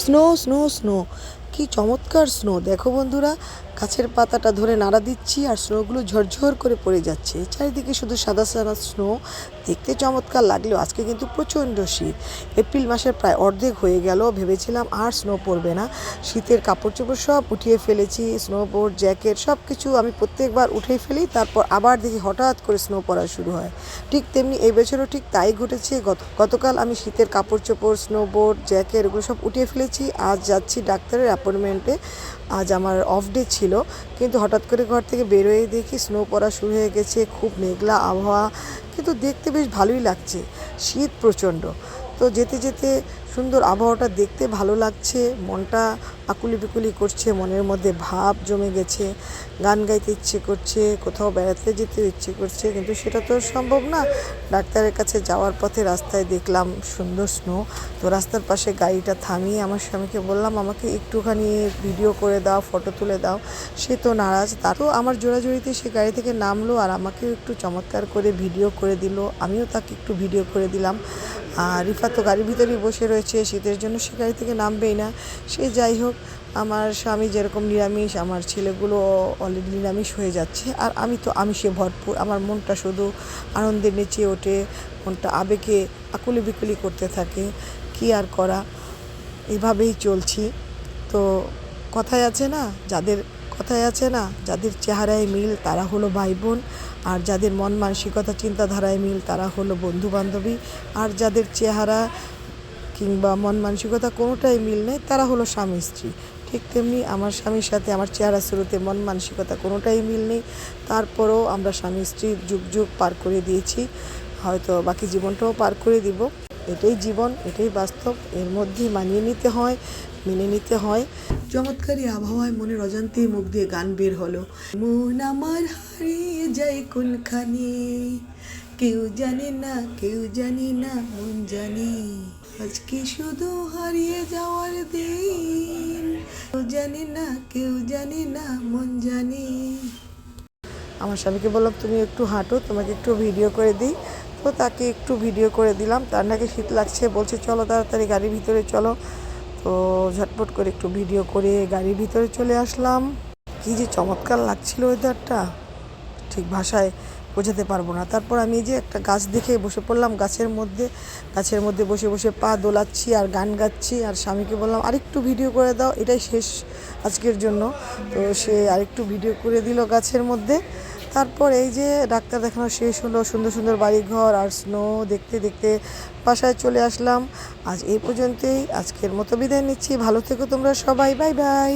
Snow snow snow কি চমৎকার snow দেখো বন্ধুরা, গাছের পাতাটা ধরে নাড়া দিচ্ছি আর স্নোগুলো ঝরঝর করে পড়ে যাচ্ছে। চারিদিকে শুধু সাদা সাদা স্নো দেখতে চমৎকার লাগলেও আজকে কিন্তু প্রচণ্ড শীত। এপ্রিল মাসের প্রায় অর্ধেক হয়ে গেল, ভেবেছিলাম আর স্নো পড়বে না। শীতের কাপড় চোপড় সব উঠিয়ে ফেলেছি স্নো বোর্ড জ্যাকেট সব কিছু আমি প্রত্যেকবার উঠে ফেলি, তারপর আবার দেখি হঠাৎ করে স্নো পড়া শুরু হয়। ঠিক তেমনি এই বছরও ঠিক তাই ঘটেছে। গত, গতকাল আমি শীতের কাপড় চোপড় স্নো বোর্ড জ্যাকেট এগুলো সব উঠিয়ে ফেলেছি। আজ যাচ্ছি ডাক্তারের অ্যাপয়েন্টমেন্টে। আজ আমার অফ ডে ছিল, কিন্তু হঠাৎ করে ঘর থেকে বেরোয় দেখি স্নো পড়া শুরু হয়ে গেছে, খুব মেঘলা আবহাওয়া, কিন্তু দেখতে বেশ ভালোই লাগছে। শীত প্রচণ্ড। তো যেতে যেতে সুন্দর আবহাওয়াটা দেখতে ভালো লাগছে, মনটা আকুলি বিকুলি করছে, মনের মধ্যে ভাব জমে গেছে, গান গাইতে ইচ্ছে করছে, কোথাও বেড়াতে যেতে ইচ্ছে করছে, কিন্তু সেটা তো সম্ভব না। ডাক্তারের কাছে যাওয়ার পথে রাস্তায় দেখলাম সুন্দর স্নো তো রাস্তার পাশে গাড়িটা থামিয়ে আমার স্বামীকে বললাম, আমাকে একটুখানি ভিডিও করে দাও ফটো তুলে দাও। সে তো নারাজ তারও আমার জোড়াজোড়িতে সে গাড়ি থেকে নামলো আর আমাকেও একটু চমৎকার করে ভিডিও করে দিল, আমিও তাকে একটু ভিডিও করে দিলাম। আর রিফা তো গাড়ির ভিতরেই বসে রয়েছে, শীতের জন্য সে গাড়ি থেকে নামবেই না। সে যাই হোক, আমার স্বামী যেরকম নিরামিষ, আমার ছেলেগুলো অলরেডি নিরামিষ হয়ে যাচ্ছে। আর আমি তো আমিষে ভরপুর, আমার মনটা শুধু আনন্দে নেচে ওঠে, মনটা আবেগে আকুলি বিকুলি করতে থাকে। কি আর করা? এভাবেই চলছি। তো কথায় আছে না, যাদের কথায় আছে না, যাদের চেহারায় মিল, তারা হলো ভাই বোন। আর যাদের মন মানসিকতা, চিন্তাধারায় মিল, তারা হলো বন্ধু বান্ধবী আর যাদের চেহারা কিংবা মন মানসিকতা কোনোটাই মিল নেই, তারা হলো স্বামী, স্ত্রী। ঠিক তেমনি আমার স্বামীর সাথে আমার চেহারা শুরুতে মন মানসিকতা কোনোটাই মিল নেই, তারপরেও আমরা স্বামী স্ত্রীর যুগ যুগ পার করে দিয়েছি। হয়তো বাকি জীবনটাও পার করে দিব। এটাই জীবন, এটাই বাস্তব, এর মধ্যেই মানিয়ে নিতে হয়, মেনে নিতে হয়। চমৎকারী আবহাওয়ায় মনের অজান্তেই মুখ দিয়ে গান বের হলো। মন আমার হারিয়ে যায় কোনখানে? কেউ জানে না, কেউ জানে না, মন জানে। আজকে শুধু হারিয়ে যাওয়ার দিন। কেউ জানে না, কেউ জানে না, মন জানে। আমার স্বামীকে বললাম, তুমি একটু হাঁটো, তোমাকে একটু ভিডিও করে দিই। তো তাকে একটু ভিডিও করে দিলাম। তার নাকি শীত লাগছে, বলছে, চলো তাড়াতাড়ি গাড়ির ভিতরে চলো। তো ঝটপট করে একটু ভিডিও করে গাড়ির ভিতরে চলে আসলাম। কি যে চমৎকার লাগছিল ওয়েদারটা, ঠিক ভাষায় বোঝাতে পারব না। তারপর আমি যে একটা গাছ দেখে বসে পড়লাম গাছের মধ্যে গাছের মধ্যে বসে বসে পা দোলাচ্ছি আর গান গাচ্ছি আর স্বামীকে বললাম, আরেকটু ভিডিও করে দাও, এটাই শেষ আজকের জন্য। তো সে আরেকটু ভিডিও করে দিল গাছের মধ্যে। তারপর এই যে ডাক্তার দেখানো শেষ হলো, সুন্দর সুন্দর বাড়িঘর আর স্নো দেখতে দেখতে বাসায় চলে আসলাম। আজ এই পর্যন্তই, আজকের মতো বিদায় নিচ্ছি। ভালো থেকো তোমরা সবাই, বাই বাই।